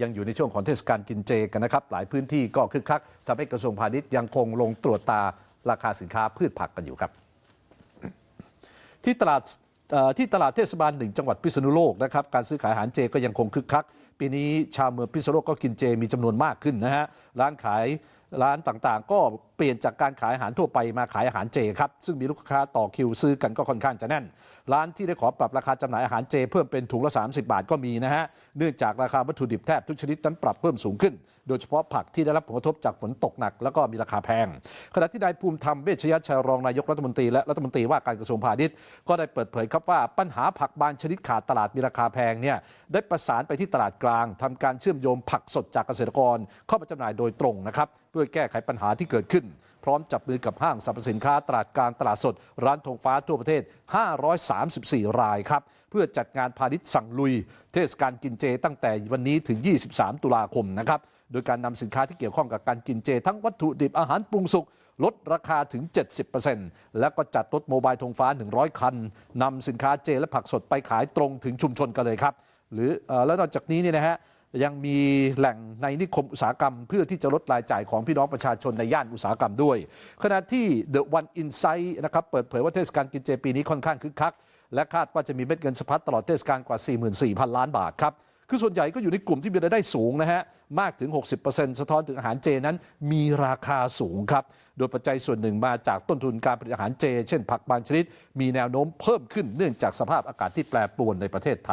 ยังอยู่ในช่วงของเทศกาลกินเจกันนะครับ หลายพื้นที่ก็คึกคักทำให้กระทรวงพาณิชย์ยังคงลงตรวจตาราคาสินค้าพืชผักกันอยู่ครับ ที่ตลาดที่ตลาดเทศบาลหนึ่งจังหวัดพิษณุโลกนะครับการซื้อขายอาหารเจก็ยังคงคึกคัก ปีนี้ชาวเมืองพิษณุโลกก็กินเจมีจำนวนมากขึ้นนะฮะร้านขาย ร้านต่างๆ ก็เปลี่ยนจากการขายอาหารทั่วไปมาขายอาหารเจครับ ซึ่งมีลูกค้าต่อคิวซื้อกันก็ค่อนข้างจะแน่น ร้านที่ได้ขอปรับราคาจำหน่ายอาหารเจ เพิ่มเป็นถุงละ 30 บาทก็มีนะฮะ เนื่องจากราคาวัตถุดิบแทบทุกชนิดนั้นปรับเพิ่มสูงขึ้น โดยเฉพาะผักที่ได้รับผลกระทบจากฝนตกหนัก แล้วก็มีราคาแพง ขณะที่นายภูมิธรรมเวชยชัยรองนายกรัฐมนตรีและรัฐมนตรีว่าการกระทรวงพาณิชย์ก็ได้เปิดเผยครับว่าปัญหาผักบางชนิดขาดตลาดมีราคาแพงเนี่ยได้ประสานไปที่ตลาดกลางทำการเชื่อมโยงผักสดจากเกษตรกร เข้ามาจำหน่ายโดยตรงนะครับเพื่อแก้ไขปัญหาที่เกิดขึ้น พร้อมจับมือกับห้างสรรพสินค้าตลาดกลางตลาดสด ร้านธงฟ้าทั่วประเทศ 534 รายครับ เพื่อจัดงานพาณิชย์สั่งลุย เทศกาลกินเจตั้งแต่วันนี้ถึง 23 ตุลาคมนะครับโดยการนำสินค้าที่เกี่ยวข้องกับการกินเจ ทั้งวัตถุดิบอาหารปรุงสุกลดราคาถึง 70%แล้วก็จัดรถโมบายธงฟ้า 100 คันนำสินค้าเจและผักสดไปขายตรงถึงชุมชนกันเลยครับ หรืออแล้วนอกจากนี้เนี่ยนะฮะ ยังมีแหล่งในนิคมอุตสาหกรรม เพื่อที่จะลดรายจ่ายของพี่น้องประชาชนในย่านอุตสาหกรรมด้วย ขณะที่ The One Insight นะครับเปิดเผยว่าเทศกาลกินเจปีนี้ค่อนข้างคึกคัก และคาดว่าจะมีเม็ดเงินสะพัดตลอดเทศกาลกว่า 44,000 ล้านบาทครับคือส่วนใหญ่ก็อยู่ในกลุ่มที่มีรายได้สูงนะฮะ มากถึง 60%สะท้อนถึงอาหารเจนั้นมีราคาสูงครับ โดยปัจจัยส่วนหนึ่งมาจากต้นทุนการผลิตอาหารเจ เช่นผักบางชนิด มีแนวโน้มเพิ่มขึ้นเนื่องจากสภาพอากาศที่แปรปรวนในประเทศไทย